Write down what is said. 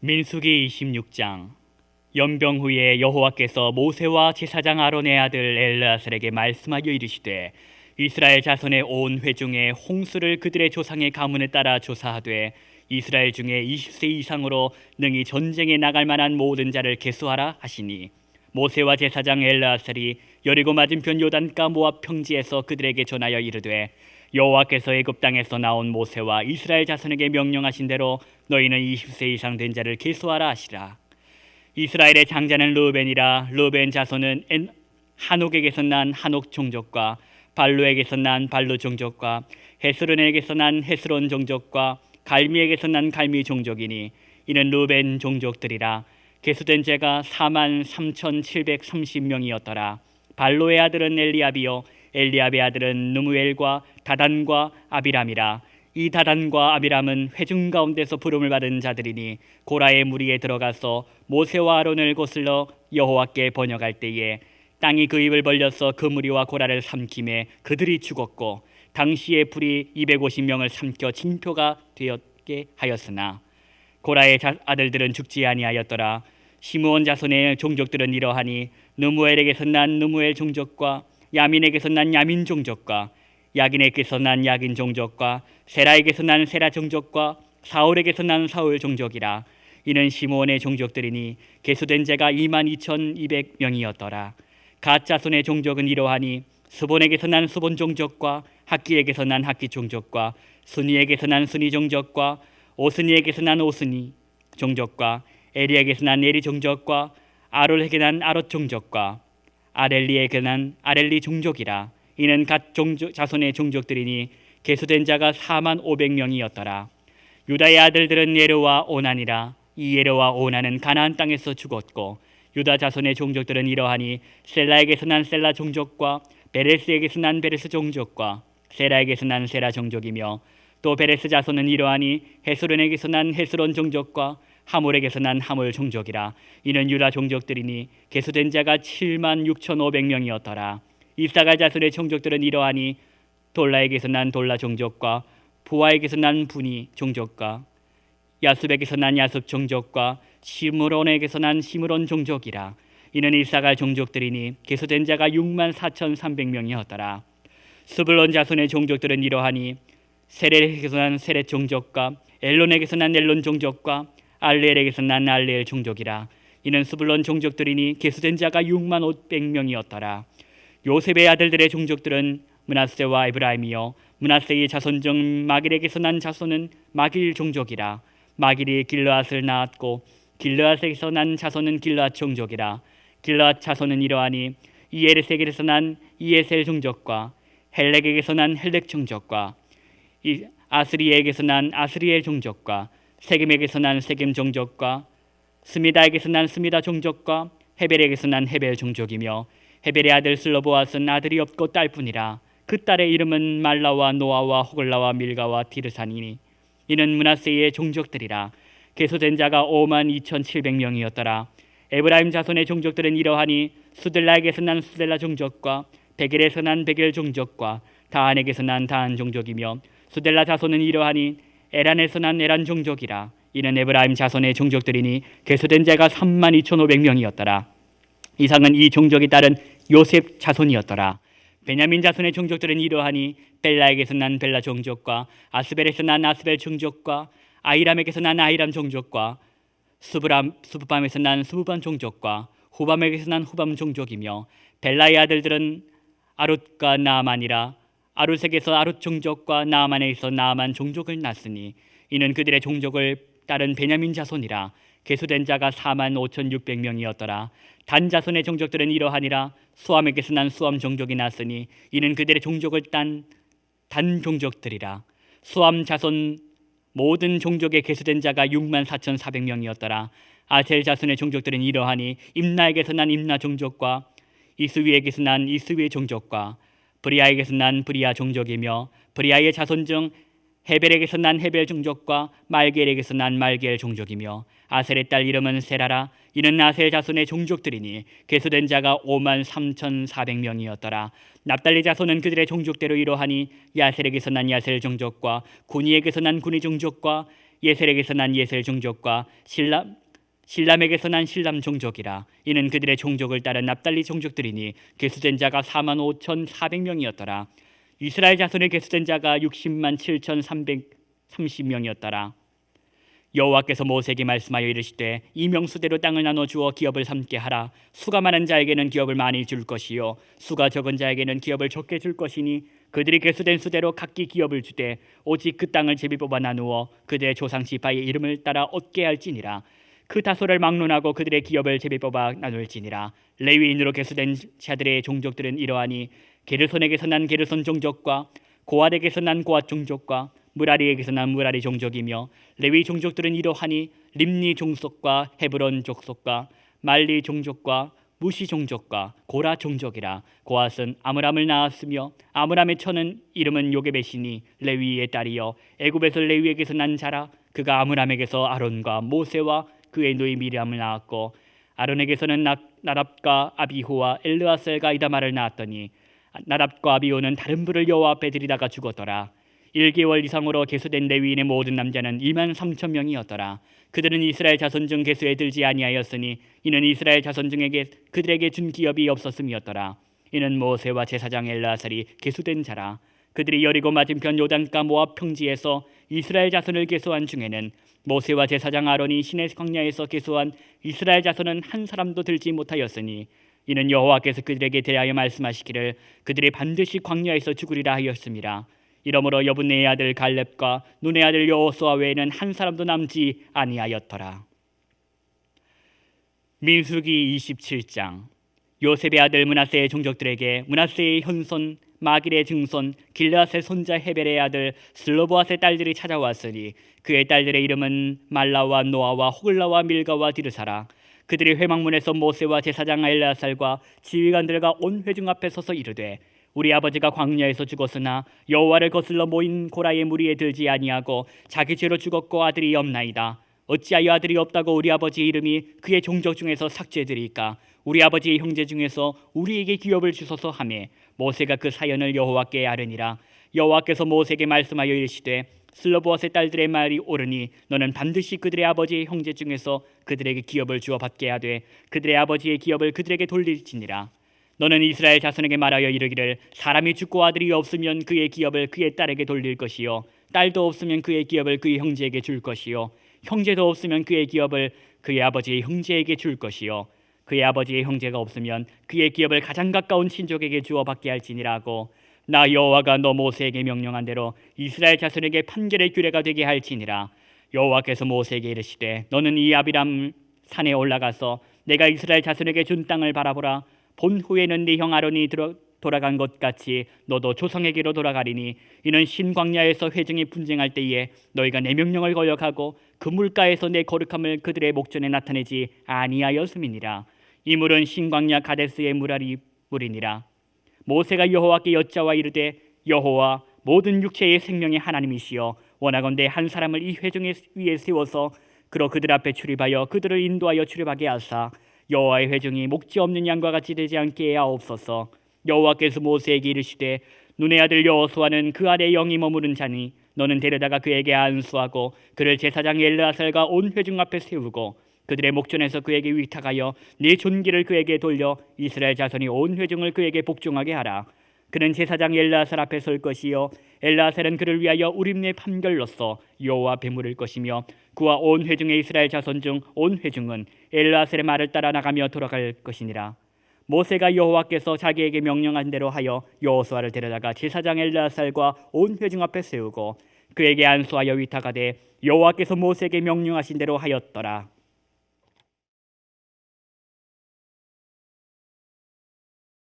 민수기 26장. 연병 후에 여호와께서 모세와 제사장 아론의 아들 엘르아살에게 말씀하여 이르시되 이스라엘 자손의 온 회중에 홍수를 그들의 조상의 가문에 따라 조사하되 이스라엘 중에 20세 이상으로 능히 전쟁에 나갈 만한 모든 자를 계수하라 하시니 모세와 제사장 엘르아살이 여리고 맞은편 요단가 모압 평지에서 그들에게 전하여 이르되 여호와께서 애굽 땅에서 나온 모세와 이스라엘 자손에게 명령하신 대로 너희는 20세 이상 된 자를 계수하라 하시라. 이스라엘의 장자는 르벤이라 르벤 자손은 엔- 한옥에게서 난 한옥 종족과 발루에게서 난 발루 종족과 헤스론에게서 난 헤스론 종족과 갈미에게서 난 갈미 종족이니 이는 르벤 종족들이라 계수된 자가 4만 3,730명이었더라. 발로의 아들은 엘리압이요 엘리압의 아들은 누무엘과 다단과 아비람이라 이 다단과 아비람은 회중 가운데서 부름을 받은 자들이니 고라의 무리에 들어가서 모세와 아론을 거슬러 여호와께 번역할 때에 땅이 그 입을 벌려서 그 무리와 고라를 삼킴에 그들이 죽었고 당시에 불이 250명을 삼켜 징표가 되었게 하였으나 고라의 자- 아들들은 죽지 아니하였더라. 시므온 자손의 종족들은 이러하니 누무엘에게서 난 누무엘 종족과 야민에게서 난 야민 종족과 야긴에게서 난 야긴 종족과 세라에게서 난 세라 종족과 사울에게서 난 사울 종족이라. 이는 시므온의 종족들이니 계수된 자가 2만 2,200명이었더라. 갓 자손의 종족은 이러하니 스본에게서 난 스본 종족과 학기에게서 난 학기 종족과 순이에게서 난 순이 종족과 오스니에게서 난 오스니 종족과 에리에게서 난 에리 종족과 아롤에게 난 아롯 종족과 아렐리에게 난 아렐리 종족이라 이는 갓 종족 자손의 종족들이니 계수된 자가 4만 500명이었더라. 유다의 아들들은 예로와 오난이라 이 예로와 오난은 가나안 땅에서 죽었고 유다 자손의 종족들은 이러하니 셀라에게서 난 셀라 종족과 베레스에게서 난 베레스 종족과 세라에게서 난 세라 종족이며 또 베레스 자손은 이러하니 헤스론에게서 난 헤스론 종족과 하몰에게서 난 하몰 종족이라. 이는 유다 종족들이니 계수된 자가 7만 6,500명이었더라. 이사갈 자손의 종족들은 이러하니 돌라에게서 난 돌라 종족과 부하에게서 난 분이 종족과 야습에게서 난 야습 종족과 시므론에게서 난 시므론 종족이라. 이는 이사갈 종족들이니 계수된 자가 6만 4,300명이었더라. 스불론 자손의 종족들은 이러하니 세렐에게서 난 세렛 종족과 엘론에게서 난 엘론 종족과 알레엘에게서 난 알레엘 종족이라. 이는 스불론 종족들이니 계수된 자가 6만 500명이었더라. 요셉의 아들들의 종족들은 문하세와 에브라임이요. 문하세의 자손 중 마길에게서 난 자손은 마길 종족이라. 마길이 길르앗을 낳았고 길르앗에게서 난 자손은 길르앗 종족이라. 길르앗 자손은 이러하니 이에르세겔에서 난 이에셀 종족과 헬렉에게서 난 헬렉 종족과 이 아스리에게서 난 아스리엘 종족과 세겜에게서 난 세겜 종족과 스미다에게서 난 스미다 종족과 헤벨에게서 난 헤벨 종족이며 헤벨의 아들 슬로보아스는 아들이 없고 딸뿐이라 그 딸의 이름은 말라와 노아와 호글라와 밀가와 디르산이니 이는 문하세의 종족들이라. 계수된 자가 5만 2,700명이었더라. 에브라임 자손의 종족들은 이러하니 수델라에게서 난 수델라 종족과 베겔에서 난 베겔 종족과 다한에게서 난 다한 종족이며 수델라 자손은 이러하니 에란에서 난 에란 종족이라. 이는 에브라임 자손의 종족들이니 계수된 자가 3만 2,500명이었더라. 이상은 이 종족이 따른 요셉 자손이었더라. 베냐민 자손의 종족들은 이러하니 벨라에게서 난 벨라 종족과 아스벨에서 난 아스벨 종족과 아이람에게서 난 아이람 종족과 수브람 수브밤에서 난 수브밤 종족과 후밤에게서 난 후밤 종족이며 벨라의 아들들은 아룻과 나아만이라 아룻에게서 아룻 종족과 나아만에게서 나아만 종족을 낳았으니 이는 그들의 종족을 따른 베냐민 자손이라 계수된 자가 4만 5,600명이었더라. 단 자손의 종족들은 이러하니라 수암에게서 난 수암 종족이 났으니 이는 그들의 종족을 딴 단 종족들이라. 수암 자손 모든 종족에 계수된 자가 6만 4,400명이었더라. 아셀 자손의 종족들은 이러하니 임나에게서 난 임나 종족과 이스위에게서 난 이스위의 종족과 브리아에게서 난 브리아 종족이며 브리아의 자손 중 헤벨에게서 난 헤벨 종족과 말겔에게서 난 말겔 종족이며 아셀의 딸 이름은 세라라. 이는 아셀 자손의 종족들이니 계수된 자가 5만 3,400명이었더라. 납달리 자손은 그들의 종족대로 이러하니 야셀에게서 난 야셀 종족과 구니에게서 난 구니 종족과 예셀에게서 난 예셀 종족과 실람 실람에게서 난 실람 종족이라 이는 그들의 종족을 따른 납달리 종족들이니 계수된 자가 4만 5천 4백명이었더라. 이스라엘 자손의 계수된 자가 60만 7천 330명이었더라. 여호와께서 모세에게 말씀하여 이르시되 이 명수대로 땅을 나눠 주어 기업을 삼게 하라. 수가 많은 자에게는 기업을 많이 줄 것이요 수가 적은 자에게는 기업을 적게 줄 것이니 그들이 계수된 수대로 각기 기업을 주되 오직 그 땅을 제비 뽑아 나누어 그들의 조상 지파의 이름을 따라 얻게 할지니라 그 다소를 막론하고 그들의 기업을 제비 뽑아 나눌지니라. 레위인으로 계수된 자들의 종족들은 이러하니 게르손에게서 난 게르손 종족과 고앗에게서 난 고앗 종족과 무라리에게서 난 무라리 종족이며 레위 종족들은 이러하니 림니 종속과 헤브론 족속과 말리 종족과 무시 종족과 고라 종족이라. 고앗은 아므람을 낳았으며 아므람의 처는 이름은 요게벳이니 레위의 딸이여. 애굽에서 레위에게서 난 자라. 그가 아므람에게서 아론과 모세와 그의 누이 미리암을 낳았고 아론에게서는 나, 나답과 아비후와 엘르아셀과 이다말을 낳았더니 나답과 아비후는 다른 불을 여호와 앞에 들이다가 죽었더라 1개월 이상으로 계수된 레위인의 모든 남자는 2만 3천 명이었더라. 그들은 이스라엘 자손 중 계수에 들지 아니하였으니 이는 이스라엘 자손 중에게 그들에게 준 기업이 없었음이었더라. 이는 모세와 제사장 엘라살이 계수된 자라. 그들이 여리고 맞은편 요단가 모압 평지에서 이스라엘 자손을 계수한 중에는 모세와 제사장 아론이 시내 광야에서 계수한 이스라엘 자손은 한 사람도 들지 못하였으니 이는 여호와께서 그들에게 대하여 말씀하시기를 그들이 반드시 광야에서 죽으리라 하였습니다. 이러므로 여분의 아들 갈렙과 눈의 아들 여호수아 외에는 한 사람도 남지 아니하였더라. 민수기 27장 요셉의 아들 문하세의 종족들에게 문하세의 현손 마길의 증손 길라스의 손자 헤벨의 아들 슬로보아스의 딸들이 찾아왔으니 그의 딸들의 이름은 말라와 노아와 호글라와 밀가와 디르사라 그들이 회막문에서 모세와 제사장 엘라살과 지휘관들과 온 회중 앞에 서서 이르되 우리 아버지가 광야에서 죽었으나 여호와를 거슬러 모인 고라의 무리에 들지 아니하고 자기 죄로 죽었고 아들이 없나이다. 어찌하여 아들이 없다고 우리 아버지의 이름이 그의 종족 중에서 삭제되리까? 우리 아버지의 형제 중에서 우리에게 기업을 주소서 하매 모세가 그 사연을 여호와께 아뢰니라. 여호와께서 모세에게 말씀하여 이르시되 슬로보아스의 딸들의 말이 옳으니 너는 반드시 그들의 아버지의 형제 중에서 그들에게 기업을 주어 받게 하되 그들의 아버지의 기업을 그들에게 돌릴지니라. 너는 이스라엘 자손에게 말하여 이르기를 사람이 죽고 아들이 없으면 그의 기업을 그의 딸에게 돌릴 것이요 딸도 없으면 그의 기업을 그의 형제에게 줄 것이요 형제도 없으면 그의 기업을 그의 아버지의 형제에게 줄 것이요. 그의 아버지의 형제가 없으면 그의 기업을 가장 가까운 친족에게 주어 받게 할지니라고. 나 여호와가 너 모세에게 명령한 대로 이스라엘 자손에게 판결의 규례가 되게 할지니라. 여호와께서 모세에게 이르시되 너는 이 아비람 산에 올라가서 내가 이스라엘 자손에게 준 땅을 바라보라. 본 후에는 네 형 아론이 들어 돌아간 것 같이 너도 조상에게로 돌아가리니 이는 신광야에서 회중이 분쟁할 때에 너희가 내 명령을 거역하고 그 물가에서 내 거룩함을 그들의 목전에 나타내지 아니하였음이니라 이 물은 신광야 가데스의 물아리 물이니라 모세가 여호와께 여짜와 이르되 여호와 모든 육체의 생명의 하나님이시여 원하건대 한 사람을 이 회중 위에 세워서 그로 그들 앞에 출입하여 그들을 인도하여 출입하게 하사 여호와의 회중이 목지 없는 양과 같이 되지 않게 하옵소서. 여호와께서 모세에게 이르시되 눈의 아들 여호수아는 그 아래 영이 머무른 자니 너는 데려다가 그에게 안수하고 그를 제사장 엘르아살과 온 회중 앞에 세우고 그들의 목전에서 그에게 위탁하여 네 존귀를 그에게 돌려 이스라엘 자손이 온 회중을 그에게 복종하게 하라. 그는 제사장 엘라살 앞에 설 것이요 엘라살은 그를 위하여 우림의 판결로서 여호와 앞에 물을 것이며 그와 온 회중의 이스라엘 자손 중 온 회중은 엘라살의 말을 따라 나가며 돌아갈 것이니라 모세가 여호와께서 자기에게 명령한 대로 하여 여호수아를 데려다가 제사장 엘라살과 온 회중 앞에 세우고 그에게 안수하여 위탁하되 여호와께서 모세에게 명령하신 대로 하였더라